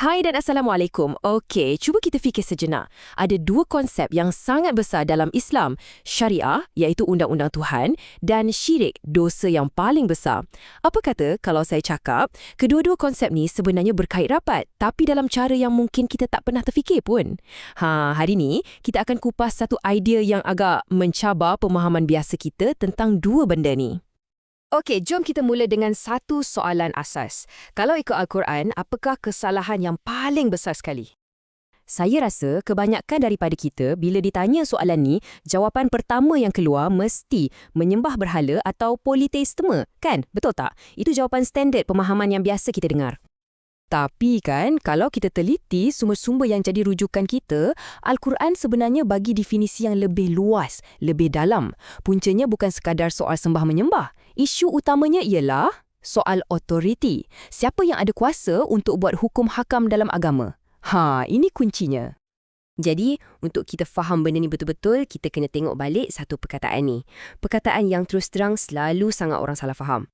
Hai dan Assalamualaikum. Okey, cuba kita fikir sejenak. Ada dua konsep yang sangat besar dalam Islam. Syariah, iaitu undang-undang Tuhan, dan syirik, dosa yang paling besar. Apa kata kalau saya cakap, kedua-dua konsep ni sebenarnya berkait rapat, tapi dalam cara yang mungkin kita tak pernah terfikir pun. Ha, hari ni, kita akan kupas satu idea yang agak mencabar pemahaman biasa kita tentang dua benda ni. Okey, jom kita mula dengan satu soalan asas. Kalau ikut Al-Quran, apakah kesalahan yang paling besar sekali? Saya rasa kebanyakan daripada kita bila ditanya soalan ni, jawapan pertama yang keluar mesti menyembah berhala atau politeisme, kan? Betul tak? Itu jawapan standard pemahaman yang biasa kita dengar. Tapi kan, kalau kita teliti sumber-sumber yang jadi rujukan kita, Al-Quran sebenarnya bagi definisi yang lebih luas, lebih dalam. Puncanya bukan sekadar soal sembah menyembah. Isu utamanya ialah soal otoriti. Siapa yang ada kuasa untuk buat hukum hakam dalam agama? Ha, ini kuncinya. Jadi, untuk kita faham benda ni betul-betul, kita kena tengok balik satu perkataan ni. Perkataan yang terus terang selalu sangat orang salah faham.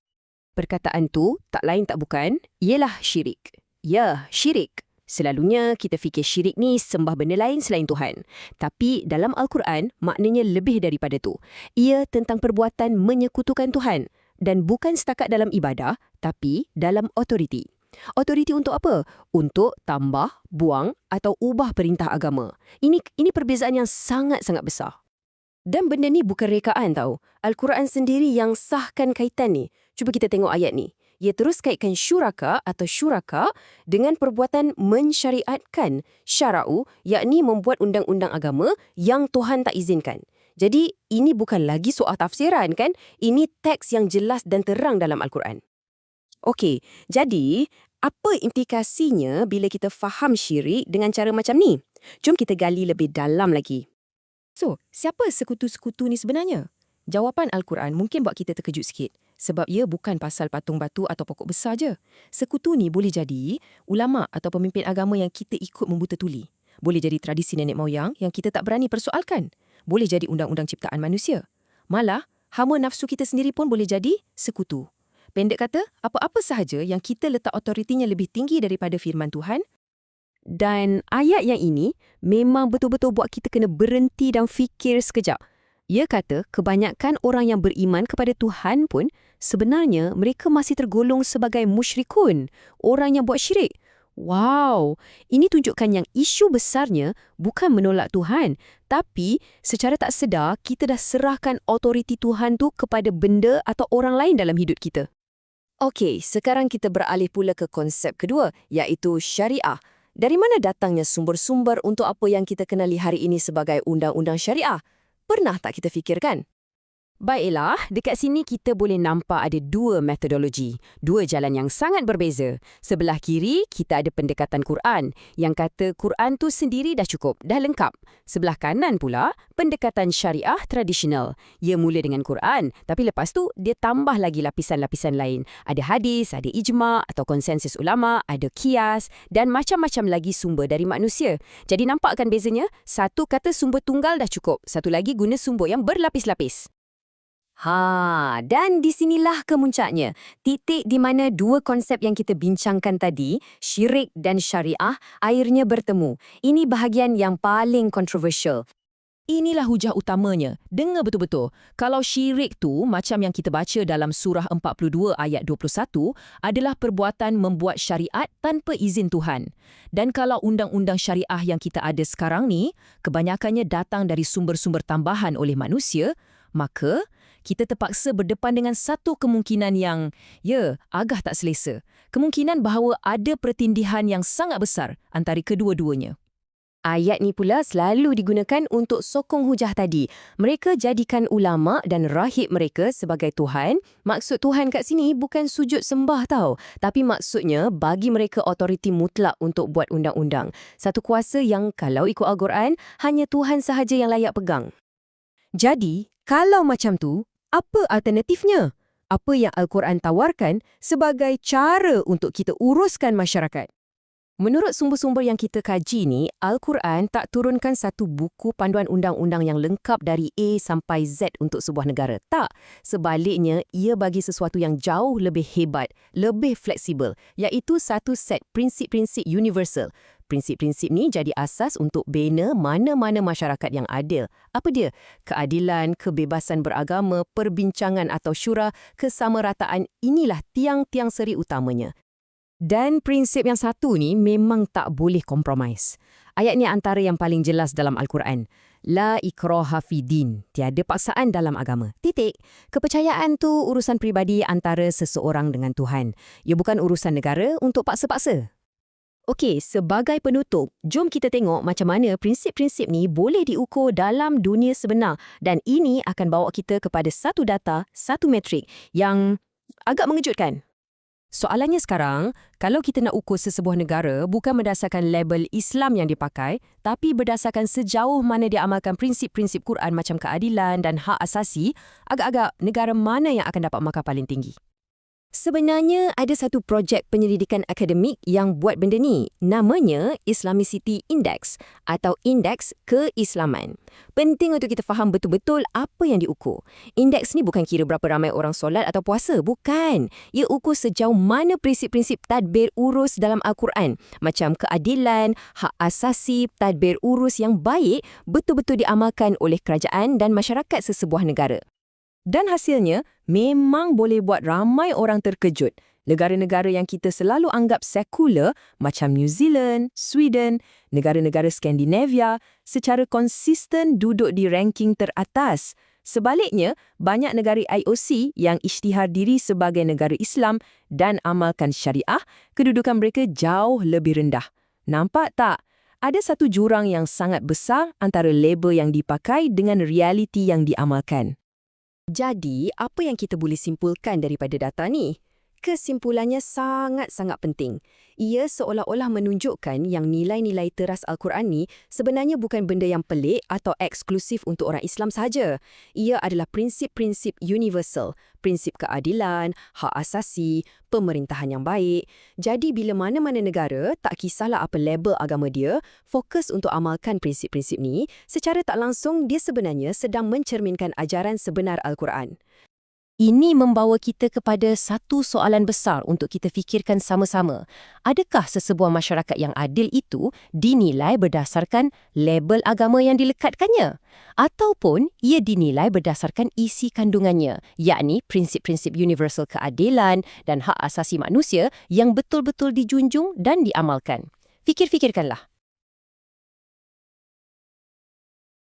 Perkataan tu tak lain tak bukan, ialah syirik. Ya, syirik. Selalunya kita fikir syirik ni sembah benda lain selain Tuhan. Tapi dalam Al-Quran, maknanya lebih daripada tu. Ia tentang perbuatan menyekutukan Tuhan. Dan bukan setakat dalam ibadah, tapi dalam otoriti. Otoriti untuk apa? Untuk tambah, buang atau ubah perintah agama. Ini ini perbezaan yang sangat-sangat besar. Dan benda ni bukan rekaan tau. Al-Quran sendiri yang sahkan kaitan ni. Cuba kita tengok ayat ni ia terus kaitkan syuraka atau syuraka dengan perbuatan mensyariatkan syara'u, yakni membuat undang-undang agama yang Tuhan tak izinkan. Jadi, ini bukan lagi soal tafsiran kan? Ini teks yang jelas dan terang dalam Al-Quran. Okey, jadi apa implikasinya bila kita faham syirik dengan cara macam ni? Jom kita gali lebih dalam lagi. So, siapa sekutu-sekutu ni sebenarnya? Jawapan Al-Quran mungkin buat kita terkejut sikit sebab ia bukan pasal patung batu atau pokok besar je. Sekutu ni boleh jadi ulama atau pemimpin agama yang kita ikut membuta tuli. Boleh jadi tradisi nenek moyang yang kita tak berani persoalkan. Boleh jadi undang-undang ciptaan manusia. Malah, hama nafsu kita sendiri pun boleh jadi sekutu. Pendek kata, apa-apa sahaja yang kita letak otoritinya lebih tinggi daripada firman Tuhan, dan ayat yang ini memang betul-betul buat kita kena berhenti dan fikir sekejap. Ia kata kebanyakan orang yang beriman kepada Tuhan pun sebenarnya mereka masih tergolong sebagai musyrikun, orang yang buat syirik. Wow, ini tunjukkan yang isu besarnya bukan menolak Tuhan, tapi secara tak sedar kita dah serahkan otoriti Tuhan tu kepada benda atau orang lain dalam hidup kita. Okey, sekarang kita beralih pula ke konsep kedua, iaitu syariah. Dari mana datangnya sumber-sumber untuk apa yang kita kenali hari ini sebagai undang-undang syariah? Pernah tak kita fikirkan? Baiklah, dekat sini kita boleh nampak ada dua metodologi, dua jalan yang sangat berbeza. Sebelah kiri, kita ada pendekatan Quran, yang kata Quran tu sendiri dah cukup, dah lengkap. Sebelah kanan pula, pendekatan syariah tradisional. Ia mula dengan Quran, tapi lepas tu dia tambah lagi lapisan-lapisan lain. Ada hadis, ada ijma' atau konsensus ulama, ada kias dan macam-macam lagi sumber dari manusia. Jadi nampak kan bezanya? Satu kata sumber tunggal dah cukup, satu lagi guna sumber yang berlapis-lapis. Ha, dan di sinilah kemuncaknya. Titik di mana dua konsep yang kita bincangkan tadi, syirik dan syariah, airnya bertemu. Ini bahagian yang paling kontroversial. Inilah hujah utamanya. Dengar betul-betul. Kalau syirik tu, macam yang kita baca dalam surah 42 ayat 21, adalah perbuatan membuat syariat tanpa izin Tuhan. Dan kalau undang-undang syariah yang kita ada sekarang ni, kebanyakannya datang dari sumber-sumber tambahan oleh manusia, maka kita terpaksa berdepan dengan satu kemungkinan yang, ya, agak tak selesa. Kemungkinan bahawa ada pertindihan yang sangat besar antara kedua-duanya. Ayat ni pula selalu digunakan untuk sokong hujah tadi. Mereka jadikan ulama dan rahib mereka sebagai Tuhan. Maksud Tuhan kat sini bukan sujud sembah tau. Tapi maksudnya bagi mereka otoriti mutlak untuk buat undang-undang. Satu kuasa yang kalau ikut Al-Quran, hanya Tuhan sahaja yang layak pegang. Jadi, kalau macam tu, apa alternatifnya? Apa yang Al-Quran tawarkan sebagai cara untuk kita uruskan masyarakat? Menurut sumber-sumber yang kita kaji ni, Al-Quran tak turunkan satu buku panduan undang-undang yang lengkap dari A sampai Z untuk sebuah negara. Tak. Sebaliknya, ia bagi sesuatu yang jauh lebih hebat, lebih fleksibel, iaitu satu set prinsip-prinsip universal. Prinsip-prinsip ni jadi asas untuk bina mana-mana masyarakat yang adil. Apa dia? Keadilan, kebebasan beragama, perbincangan atau syura, kesamarataan inilah tiang-tiang seri utamanya. Dan prinsip yang satu ni memang tak boleh kompromis. Ayat ni antara yang paling jelas dalam Al-Quran. La ikroha fi din. Tiada paksaan dalam agama. Titik. Kepercayaan tu urusan pribadi antara seseorang dengan Tuhan. Ia bukan urusan negara untuk paksa-paksa. Okey, sebagai penutup, jom kita tengok macam mana prinsip-prinsip ni boleh diukur dalam dunia sebenar dan ini akan bawa kita kepada satu data, satu metrik yang agak mengejutkan. Soalannya sekarang, kalau kita nak ukur sesebuah negara bukan berdasarkan label Islam yang dipakai, tapi berdasarkan sejauh mana dia amalkan prinsip-prinsip Quran macam keadilan dan hak asasi, agak-agak negara mana yang akan dapat markah paling tinggi? Sebenarnya ada satu projek penyelidikan akademik yang buat benda ni. Namanya Islamicity Index atau Indeks Keislaman. Penting untuk kita faham betul-betul apa yang diukur. Indeks ni bukan kira berapa ramai orang solat atau puasa. Bukan. Ia ukur sejauh mana prinsip-prinsip tadbir urus dalam Al-Quran. Macam keadilan, hak asasi, tadbir urus yang baik betul-betul diamalkan oleh kerajaan dan masyarakat sesebuah negara. Dan hasilnya memang boleh buat ramai orang terkejut. Negara-negara yang kita selalu anggap sekular macam New Zealand, Sweden, negara-negara Skandinavia secara konsisten duduk di ranking teratas. Sebaliknya, banyak negara IOC yang isytihar diri sebagai negara Islam dan amalkan syariah, kedudukan mereka jauh lebih rendah. Nampak tak? Ada satu jurang yang sangat besar antara label yang dipakai dengan realiti yang diamalkan. Jadi, apa yang kita boleh simpulkan daripada data ni? Kesimpulannya sangat-sangat penting. Ia seolah-olah menunjukkan yang nilai-nilai teras Al-Quran ni sebenarnya bukan benda yang pelik atau eksklusif untuk orang Islam saja. Ia adalah prinsip-prinsip universal, prinsip keadilan, hak asasi, pemerintahan yang baik. Jadi bila mana-mana negara, tak kisahlah apa label agama dia, fokus untuk amalkan prinsip-prinsip ni, secara tak langsung dia sebenarnya sedang mencerminkan ajaran sebenar Al-Quran. Ini membawa kita kepada satu soalan besar untuk kita fikirkan sama-sama. Adakah sesebuah masyarakat yang adil itu dinilai berdasarkan label agama yang dilekatkannya? Ataupun ia dinilai berdasarkan isi kandungannya, yakni prinsip-prinsip universal keadilan dan hak asasi manusia yang betul-betul dijunjung dan diamalkan? Fikir-fikirkanlah.